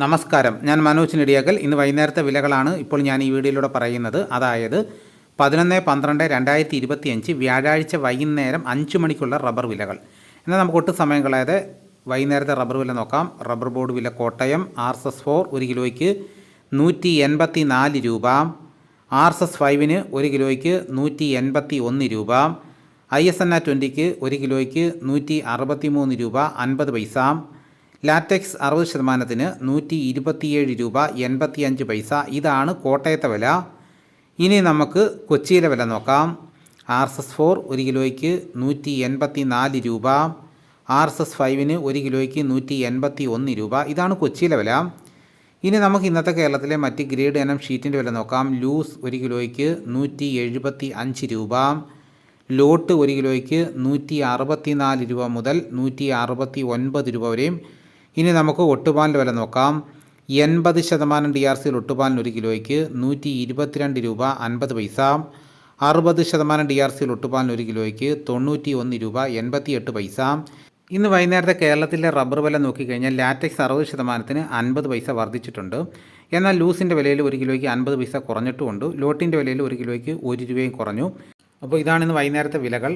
നമസ്കാരം. ഞാൻ മനോജ് നെടിയാക്കൽ. ഇന്ന് വൈകുന്നേരത്തെ വിലകളാണ് ഇപ്പോൾ ഞാൻ ഈ വീഡിയോയിലൂടെ പറയുന്നത്. അതായത് പതിനൊന്ന് പന്ത്രണ്ട് രണ്ടായിരത്തി ഇരുപത്തി അഞ്ച് വ്യാഴാഴ്ച വൈകുന്നേരം അഞ്ച് മണിക്കുള്ള റബ്ബർ വിലകൾ. എന്നാൽ നമുക്ക് ഒട്ടും സമയം കളയാതെ വൈകുന്നേരത്തെ റബ്ബർ വില നോക്കാം. റബ്ബർ ബോർഡ് വില Kottayam R S S four ഒരു കിലോയ്ക്ക് നൂറ്റി എൺപത്തി നാല് രൂപ. ആർ എസ് എസ് ഫൈവിന് ഒരു കിലോയ്ക്ക് നൂറ്റി എൺപത്തി ഒന്ന് രൂപ. ഐ എസ് എൻ ആ ട്വന്റിക്ക് ഒരു കിലോയ്ക്ക് നൂറ്റി അറുപത്തി മൂന്ന് രൂപ അൻപത് പൈസ. ലാറ്റക്സ് അറുപത് ശതമാനത്തിന് നൂറ്റി ഇരുപത്തിയേഴ് രൂപ എൺപത്തിയഞ്ച് പൈസ. ഇതാണ് കോട്ടയത്തെ വില. ഇനി നമുക്ക് കൊച്ചിയിലെ വില നോക്കാം. ആർ എസ് എസ് ഫോർ ഒരു കിലോയ്ക്ക് നൂറ്റി എൺപത്തി നാല് രൂപ. ആർ എസ് എസ് ഫൈവിന് ഒരു കിലോയ്ക്ക് നൂറ്റി എൺപത്തി ഒന്ന് രൂപ. ഇതാണ് കൊച്ചിയിലെ വില. ഇനി നമുക്ക് ഇന്നത്തെ കേരളത്തിലെ മറ്റ് ഗ്രേഡ് ഇനം ഷീറ്റിന്റെ വില നോക്കാം. ലൂസ് ഒരു കിലോയ്ക്ക് നൂറ്റി എഴുപത്തി അഞ്ച് രൂപ. ലോട്ട് ഒരു കിലോയ്ക്ക് നൂറ്റി അറുപത്തി നാല് രൂപ മുതൽ നൂറ്റി അറുപത്തി ഒൻപത് രൂപ വരെയും ഇനി നമുക്ക് ഒട്ടുപാലിന്റെ വില നോക്കാം. എൺപത് ശതമാനം ഡി ആർ സിയിൽ ഒട്ടുപാലിന് ഒരു കിലോയ്ക്ക് നൂറ്റി ഇരുപത്തിരണ്ട് രൂപ അൻപത് പൈസ. അറുപത് ശതമാനം ഡി ആർ സിയിൽ ഒട്ടുപാലിന് ഒരു കിലോയ്ക്ക് തൊണ്ണൂറ്റി ഒന്ന് രൂപ എൺപത്തി എട്ട് പൈസ. ഇന്ന് വൈകുന്നേരത്തെ കേരളത്തിലെ റബ്ബർ വില നോക്കിക്കഴിഞ്ഞാൽ ലാറ്റക്സ് അറുപത് ശതമാനത്തിന് അൻപത് പൈസ വർദ്ധിച്ചിട്ടുണ്ട്. എന്നാൽ ലൂസിന്റെ വിലയിൽ ഒരു കിലോയ്ക്ക് അൻപത് പൈസ കുറഞ്ഞിട്ടുമുണ്ട്. ലോട്ടിന്റെ വിലയിൽ ഒരു കിലോയ്ക്ക് ഒരു രൂപയും കുറഞ്ഞു. അപ്പോൾ ഇതാണ് ഇന്ന് വൈകുന്നേരത്തെ വിലകൾ.